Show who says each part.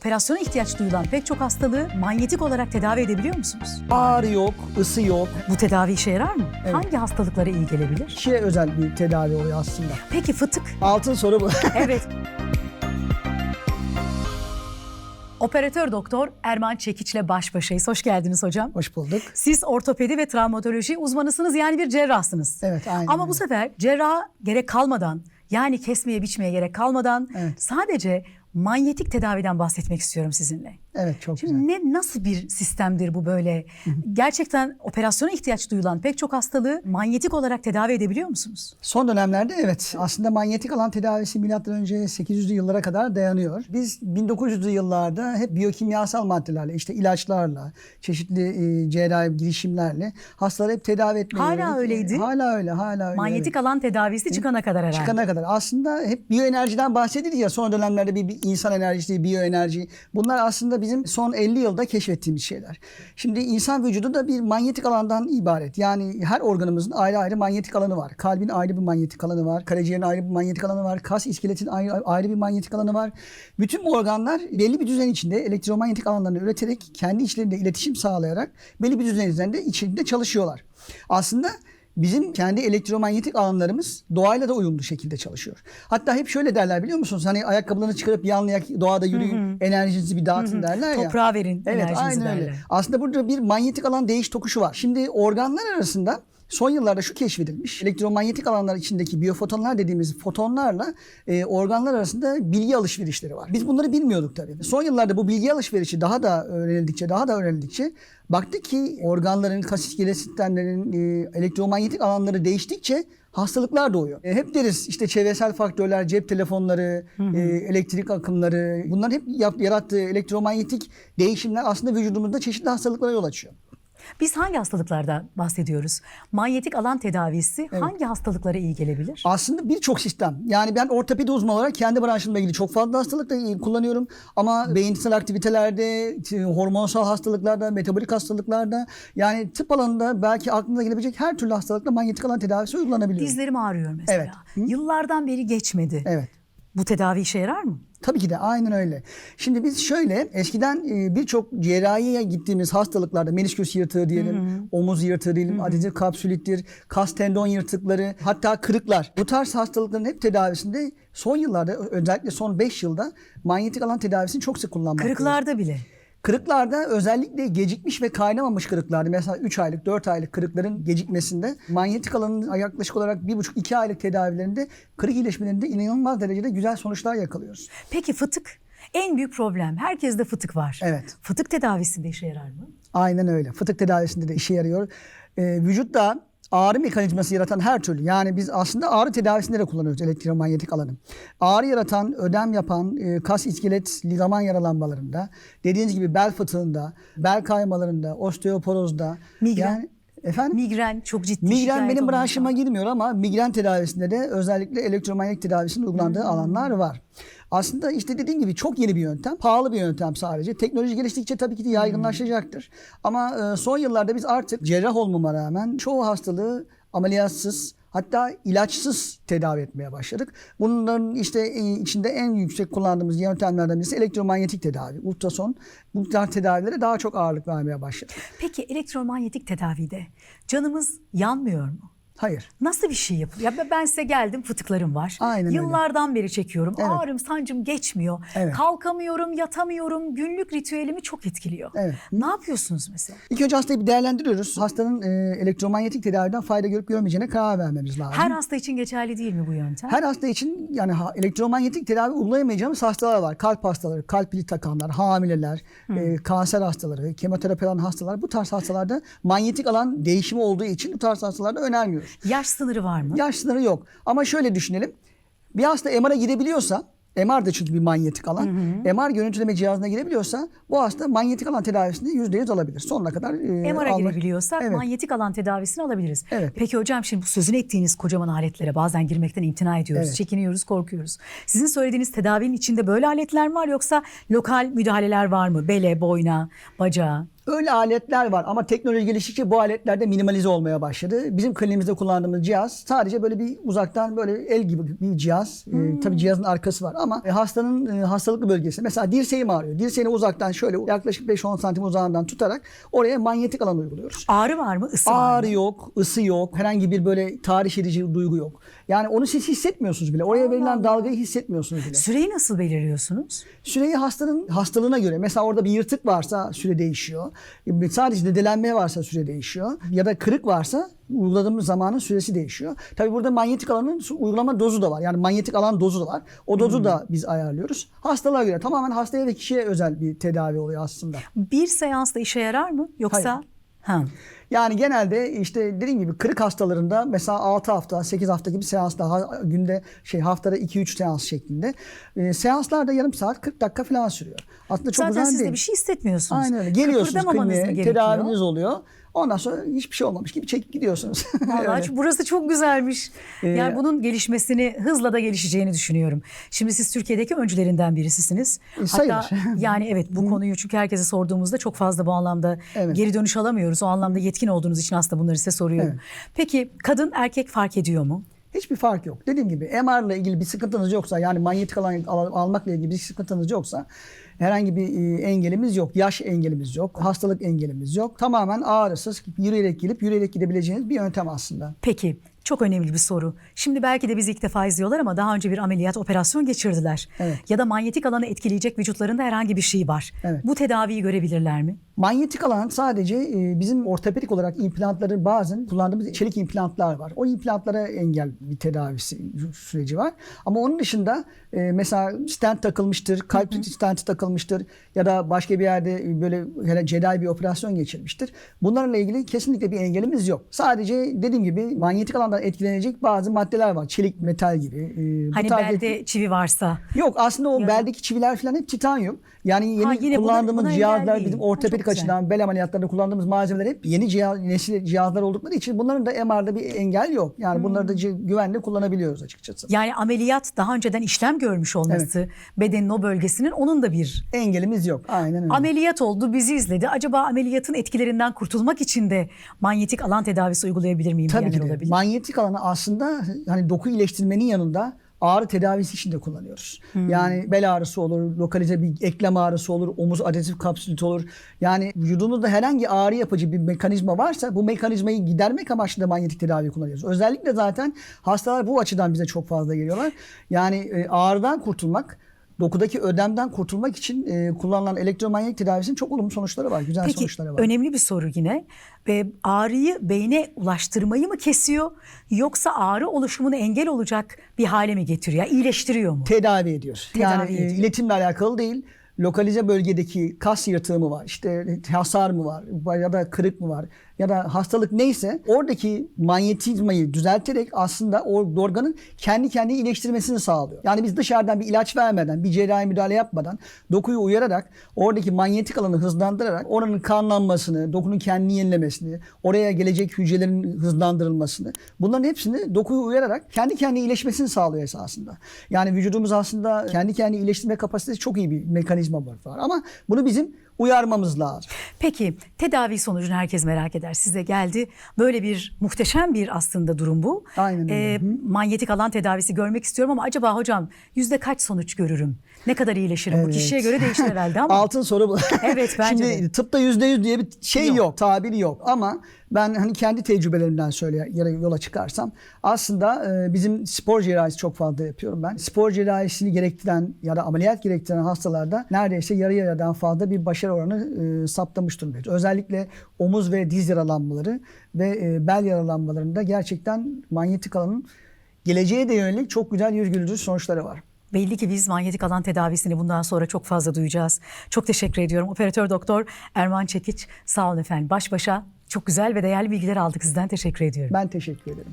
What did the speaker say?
Speaker 1: Operasyona ihtiyaç duyulan pek çok hastalığı manyetik olarak tedavi edebiliyor musunuz?
Speaker 2: Ağrı yok, ısı yok.
Speaker 1: Bu tedavi işe yarar mı?
Speaker 2: Evet.
Speaker 1: Hangi hastalıklara iyi gelebilir?
Speaker 2: Kişiye özel bir tedavi oluyor aslında.
Speaker 1: Peki fıtık?
Speaker 2: Altın soru bu.
Speaker 1: Evet. Operatör doktor Erman Çekiç'le baş başayız. Hoş geldiniz hocam.
Speaker 2: Hoş bulduk.
Speaker 1: Siz ortopedi ve travmatoloji uzmanısınız yani bir cerrahsınız.
Speaker 2: Evet, aynen
Speaker 1: Ama bu sefer cerraha gerek kalmadan yani kesmeye biçmeye gerek kalmadan
Speaker 2: Evet.
Speaker 1: sadece manyetik tedaviden bahsetmek istiyorum sizinle.
Speaker 2: Evet çok
Speaker 1: Şimdi
Speaker 2: güzel.
Speaker 1: ne nasıl bir sistemdir bu böyle? Gerçekten operasyona ihtiyaç duyulan pek çok hastalığı manyetik olarak tedavi edebiliyor musunuz?
Speaker 2: Son dönemlerde evet aslında manyetik alan tedavisi milattan önce 800'lü yıllara kadar dayanıyor. Biz 1900'lü yıllarda hep biyokimyasal maddelerle işte ilaçlarla çeşitli e, cerrahi girişimlerle hastaları hep tedavi etmeye
Speaker 1: Hala
Speaker 2: yönelik-
Speaker 1: öyleydi.
Speaker 2: Hala öyle hala öyle.
Speaker 1: Manyetik alan tedavisi çıkana kadar herhalde.
Speaker 2: çıkana kadar. Aslında hep biyoenerjiden bahsedilir ya son dönemlerde bir, bir insan enerjisi, biyoenerji. Bunlar aslında bizim son 50 yılda keşfettiğimiz şeyler. Şimdi insan vücudu da bir manyetik alandan ibaret. Yani her organımızın ayrı ayrı manyetik alanı var. Kalbin ayrı bir manyetik alanı var. Karaciğerin ayrı bir manyetik alanı var. Kas iskeletin ayrı, ayrı bir manyetik alanı var. Bütün bu organlar belli bir düzen içinde elektromanyetik alanlarını üreterek kendi içlerinde iletişim sağlayarak belli bir düzen üzerinde içinde çalışıyorlar. Aslında Bizim kendi elektromanyetik alanlarımız doğayla da uyumlu şekilde çalışıyor. Hatta hep şöyle derler biliyor musunuz? Hani ayakkabılarını çıkarıp yanlayak doğada yürüyün, enerjinizi bir dağıtın derler ya.
Speaker 1: Toprağa verin
Speaker 2: Evet
Speaker 1: enerjinizi
Speaker 2: aynen
Speaker 1: derler.
Speaker 2: öyle. Aslında burada bir manyetik alan değiş tokuşu var. Şimdi organlar arasında son yıllarda şu keşfedilmiş. Elektromanyetik alanlar içindeki biyofotonlar dediğimiz fotonlarla e, organlar arasında bilgi alışverişleri var. Biz bunları bilmiyorduk tabii. Son yıllarda bu bilgi alışverişi daha da öğrenildikçe, daha da öğrenildikçe baktık ki organların, kas iskelet sistemlerinin e, elektromanyetik alanları değiştikçe hastalıklar doğuyor. E, hep deriz işte çevresel faktörler, cep telefonları, e, elektrik akımları bunların hep yap- yarattığı elektromanyetik değişimler aslında vücudumuzda çeşitli hastalıklara yol açıyor.
Speaker 1: Biz hangi hastalıklardan bahsediyoruz? Manyetik alan tedavisi hangi hastalıklara iyi gelebilir?
Speaker 2: Aslında birçok sistem. Yani ben ortopedi uzmanı olarak kendi branşımla ilgili çok fazla hastalıkla ilgili kullanıyorum. Ama beyinsel aktivitelerde, hormonsal hastalıklarda, metabolik hastalıklarda yani tıp alanında belki aklınıza gelebilecek her türlü hastalıkla manyetik alan tedavisi uygulanabiliyor.
Speaker 1: Dizlerim ağrıyor mesela.
Speaker 2: Evet. Hı?
Speaker 1: Yıllardan beri geçmedi.
Speaker 2: Evet.
Speaker 1: Bu tedavi işe yarar mı?
Speaker 2: Tabii ki de aynen öyle. Şimdi biz şöyle eskiden e, birçok cerrahiye gittiğimiz hastalıklarda menisküs yırtığı diyelim, omuz yırtığı diyelim, adezif kapsülittir, kas tendon yırtıkları, hatta kırıklar. Bu tarz hastalıkların hep tedavisinde son yıllarda özellikle son 5 yılda manyetik alan tedavisini çok sık kullanmaktayız.
Speaker 1: Kırıklarda bile.
Speaker 2: Kırıklarda özellikle gecikmiş ve kaynamamış kırıklarda mesela 3 aylık 4 aylık kırıkların gecikmesinde manyetik alanın yaklaşık olarak 1,5-2 aylık tedavilerinde kırık iyileşmelerinde inanılmaz derecede güzel sonuçlar yakalıyoruz.
Speaker 1: Peki fıtık en büyük problem. Herkeste fıtık var.
Speaker 2: Evet.
Speaker 1: Fıtık tedavisinde işe yarar mı?
Speaker 2: Aynen öyle. Fıtık tedavisinde de işe yarıyor. Ee, vücutta ağrı mekanizması yaratan her türlü yani biz aslında ağrı tedavisinde de kullanıyoruz elektromanyetik alanı. Ağrı yaratan, ödem yapan, e, kas iskelet, ligaman yaralanmalarında, dediğiniz gibi bel fıtığında, bel kaymalarında, osteoporozda.
Speaker 1: Migren.
Speaker 2: Yani, efendim?
Speaker 1: Migren çok ciddi
Speaker 2: Migren benim branşıma girmiyor ama migren tedavisinde de özellikle elektromanyetik tedavisinin uygulandığı alanlar var. Aslında işte dediğim gibi çok yeni bir yöntem, pahalı bir yöntem sadece. Teknoloji geliştikçe tabii ki de yaygınlaşacaktır. Ama e, son yıllarda biz artık cerrah olmama rağmen çoğu hastalığı ameliyatsız hatta ilaçsız tedavi etmeye başladık. Bunların işte e, içinde en yüksek kullandığımız yöntemlerden birisi elektromanyetik tedavi, ultrason. Bu tarz tedavilere daha çok ağırlık vermeye başladık.
Speaker 1: Peki elektromanyetik tedavide canımız yanmıyor mu?
Speaker 2: Hayır.
Speaker 1: Nasıl bir şey yapıyor? Ya ben size geldim fıtıklarım var.
Speaker 2: Aynen öyle.
Speaker 1: Yıllardan beri çekiyorum.
Speaker 2: Evet.
Speaker 1: Ağrım sancım geçmiyor.
Speaker 2: Evet.
Speaker 1: Kalkamıyorum, yatamıyorum. Günlük ritüelimi çok etkiliyor.
Speaker 2: Evet.
Speaker 1: Ne yapıyorsunuz mesela?
Speaker 2: İlk önce hastayı bir değerlendiriyoruz. Hastanın e, elektromanyetik tedaviden fayda görüp görmeyeceğine karar vermemiz lazım.
Speaker 1: Her hasta için geçerli değil mi bu yöntem?
Speaker 2: Her hasta için yani ha- elektromanyetik tedavi uygulayamayacağımız hastalar var. Kalp hastaları, kalp pili takanlar, hamileler, e, kanser hastaları, kemoterapi alan hastalar. Bu tarz hastalarda manyetik alan değişimi olduğu için bu tarz hastalarda önermiyoruz.
Speaker 1: Yaş sınırı var mı?
Speaker 2: Yaş sınırı yok. Ama şöyle düşünelim. Bir hasta MR'a gidebiliyorsa, MR da çünkü bir manyetik alan. MR görüntüleme cihazına girebiliyorsa bu hasta manyetik alan tedavisini %100 alabilir. Sonuna kadar e,
Speaker 1: MR'a
Speaker 2: almak-
Speaker 1: girebiliyorsak
Speaker 2: Evet.
Speaker 1: manyetik alan tedavisini alabiliriz.
Speaker 2: Evet.
Speaker 1: Peki hocam şimdi bu sözünü ettiğiniz kocaman aletlere bazen girmekten imtina ediyoruz.
Speaker 2: Evet.
Speaker 1: Çekiniyoruz, korkuyoruz. Sizin söylediğiniz tedavinin içinde böyle aletler mi var yoksa lokal müdahaleler var mı? Bele, boyna, bacağa.
Speaker 2: Öyle aletler var ama teknoloji geliştikçe bu aletler de minimalize olmaya başladı. Bizim kliniğimizde kullandığımız cihaz sadece böyle bir uzaktan böyle el gibi bir cihaz. Ee, tabii cihazın arkası var ama e, hastanın e, hastalıklı bölgesi. Mesela dirseğim ağrıyor. Dirseğini uzaktan şöyle yaklaşık 5-10 santim uzağından tutarak oraya manyetik alan uyguluyoruz.
Speaker 1: Ağrı var mı? Isı var
Speaker 2: Ağrı
Speaker 1: mı?
Speaker 2: yok, ısı yok, herhangi bir böyle tahriş edici duygu yok. Yani onu siz hissetmiyorsunuz bile. Oraya verilen dalgayı hissetmiyorsunuz bile.
Speaker 1: Süreyi nasıl belirliyorsunuz?
Speaker 2: Süreyi hastanın hastalığına göre mesela orada bir yırtık varsa süre değişiyor. Sadece dedelenme varsa süre değişiyor. Ya da kırık varsa uyguladığımız zamanın süresi değişiyor. Tabii burada manyetik alanın uygulama dozu da var. Yani manyetik alan dozu da var. O dozu da biz ayarlıyoruz. Hastalığa göre tamamen hastaya ve kişiye özel bir tedavi oluyor aslında.
Speaker 1: Bir seansta işe yarar mı? Yoksa?
Speaker 2: Hayır.
Speaker 1: Ha.
Speaker 2: Yani genelde işte dediğim gibi kırık hastalarında mesela 6 hafta, 8 hafta gibi seanslar günde şey haftada 2-3 seans şeklinde. E, seanslar da yarım saat 40 dakika falan sürüyor. Aslında çok
Speaker 1: Zaten
Speaker 2: uzun
Speaker 1: siz de
Speaker 2: değil.
Speaker 1: bir şey hissetmiyorsunuz.
Speaker 2: Aynen öyle. Geliyorsunuz kliniğe, tedaviniz oluyor. Ondan sonra hiçbir şey olmamış gibi çekip gidiyorsunuz.
Speaker 1: Vallahi şu- burası çok güzelmiş. yani
Speaker 2: Ee,
Speaker 1: bunun gelişmesini hızla da gelişeceğini düşünüyorum. Şimdi siz Türkiye'deki öncülerinden birisisiniz.
Speaker 2: E, sayılır.
Speaker 1: Hatta yani evet bu konuyu çünkü herkese sorduğumuzda çok fazla bu anlamda
Speaker 2: Evet.
Speaker 1: geri dönüş alamıyoruz. O anlamda yetkin olduğunuz için aslında bunları size soruyorum.
Speaker 2: Evet.
Speaker 1: Peki kadın erkek fark ediyor mu?
Speaker 2: Hiçbir fark yok. Dediğim gibi MR ile ilgili bir sıkıntınız yoksa yani manyetik alan al- almakla ilgili bir sıkıntınız yoksa herhangi bir e, engelimiz yok. Yaş engelimiz yok. Hastalık engelimiz yok. Tamamen ağrısız yürüyerek gelip yürüyerek gidebileceğiniz bir yöntem aslında.
Speaker 1: Peki çok önemli bir soru. Şimdi belki de bizi ilk defa izliyorlar ama daha önce bir ameliyat, operasyon geçirdiler.
Speaker 2: Evet.
Speaker 1: Ya da manyetik alanı etkileyecek vücutlarında herhangi bir şey var.
Speaker 2: Evet.
Speaker 1: Bu tedaviyi görebilirler mi?
Speaker 2: Manyetik alan sadece e, bizim ortopedik olarak implantların bazen kullandığımız çelik implantlar var. O implantlara engel bir tedavisi süreci var. Ama onun dışında e, mesela stent takılmıştır, kalp stenti takılmıştır ya da başka bir yerde böyle hele cerrahi bir operasyon geçirmiştir. Bunlarla ilgili kesinlikle bir engelimiz yok. Sadece dediğim gibi manyetik alandan etkilenecek bazı maddeler var. Çelik, metal gibi. E,
Speaker 1: Hani belde çivi varsa.
Speaker 2: Yok aslında o
Speaker 1: Ya.
Speaker 2: beldeki çiviler falan hep titanyum. Yani yeni
Speaker 1: Ha, yine buna-
Speaker 2: kullandığımız
Speaker 1: buna
Speaker 2: cihazlar
Speaker 1: engelleyin.
Speaker 2: bizim ortopedik. Açıdan bel ameliyatlarında kullandığımız malzemeler hep yeni cihaz, nesil cihazlar oldukları için bunların da MR'da bir engel yok. Yani bunları da
Speaker 1: Hmm.
Speaker 2: güvenle kullanabiliyoruz açıkçası.
Speaker 1: Yani ameliyat daha önceden işlem görmüş olması bedenin o bölgesinin onun da bir
Speaker 2: Engelimiz yok. Aynen öyle.
Speaker 1: ameliyat oldu bizi izledi. Acaba ameliyatın etkilerinden kurtulmak için de manyetik alan tedavisi uygulayabilir miyim
Speaker 2: Tabii ki de.
Speaker 1: olabilir.
Speaker 2: Manyetik alanı aslında hani doku iyileştirmenin yanında ağrı tedavisi için de kullanıyoruz.
Speaker 1: Hmm.
Speaker 2: Yani bel ağrısı olur, lokalize bir eklem ağrısı olur, omuz adesif kapsülit olur. Yani vücudumuzda herhangi ağrı yapıcı bir mekanizma varsa bu mekanizmayı gidermek amaçlı da manyetik tedavi kullanıyoruz. Özellikle zaten hastalar bu açıdan bize çok fazla geliyorlar. Yani e, ağrıdan kurtulmak, dokudaki ödemden kurtulmak için e, kullanılan elektromanyetik tedavisinin çok olumlu sonuçları var, güzel
Speaker 1: Peki
Speaker 2: sonuçları var.
Speaker 1: önemli bir soru yine. Ve ağrıyı beyne ulaştırmayı mı kesiyor yoksa ağrı oluşumuna engel olacak bir hale mi getiriyor? Yani iyileştiriyor mu?
Speaker 2: tedavi ediyor.
Speaker 1: Tedavi
Speaker 2: yani e,
Speaker 1: ediyor.
Speaker 2: iletimle alakalı değil. Lokalize bölgedeki kas yırtığı mı var, işte hasar mı var ya da kırık mı var ya da hastalık neyse oradaki manyetizmayı düzelterek aslında o organın kendi kendini iyileştirmesini sağlıyor. Yani biz dışarıdan bir ilaç vermeden, bir cerrahi müdahale yapmadan dokuyu uyararak oradaki manyetik alanı hızlandırarak oranın kanlanmasını, dokunun kendini yenilemesini, oraya gelecek hücrelerin hızlandırılmasını bunların hepsini dokuyu uyararak kendi kendine iyileşmesini sağlıyor esasında. Yani vücudumuz aslında kendi kendini iyileştirme kapasitesi çok iyi bir mekanizma var. Ama bunu bizim uyarmamız lazım.
Speaker 1: Peki tedavi sonucunu herkes merak eder. Size geldi. Böyle bir muhteşem bir aslında durum bu.
Speaker 2: Aynen öyle.
Speaker 1: Ee, manyetik alan tedavisi görmek istiyorum ama acaba hocam yüzde kaç sonuç görürüm? Ne kadar iyileşirim? Bu
Speaker 2: Evet.
Speaker 1: kişiye göre değişir herhalde ama.
Speaker 2: Altın soru bu.
Speaker 1: Evet, bence
Speaker 2: Şimdi
Speaker 1: de.
Speaker 2: tıpta yüzde yüz diye bir şey
Speaker 1: Yok.
Speaker 2: yok. tabiri yok. Ama ben hani kendi tecrübelerimden söyle yola çıkarsam aslında e, bizim spor cerrahisi çok fazla yapıyorum ben. Spor cerrahisini gerektiren ya da ameliyat gerektiren hastalarda neredeyse yarı yarıdan fazla bir başarı oranı e, saptamış durumdayız. Özellikle omuz ve diz yaralanmaları ve e, bel yaralanmalarında gerçekten manyetik alanın geleceğe de yönelik çok güzel yüz güldürücü sonuçları var.
Speaker 1: Belli ki biz manyetik alan tedavisini bundan sonra çok fazla duyacağız. Çok teşekkür ediyorum. Operatör doktor Erman Çekiç sağ olun efendim. Baş başa çok güzel ve değerli bilgiler aldık sizden. Teşekkür ediyorum.
Speaker 2: Ben teşekkür ederim.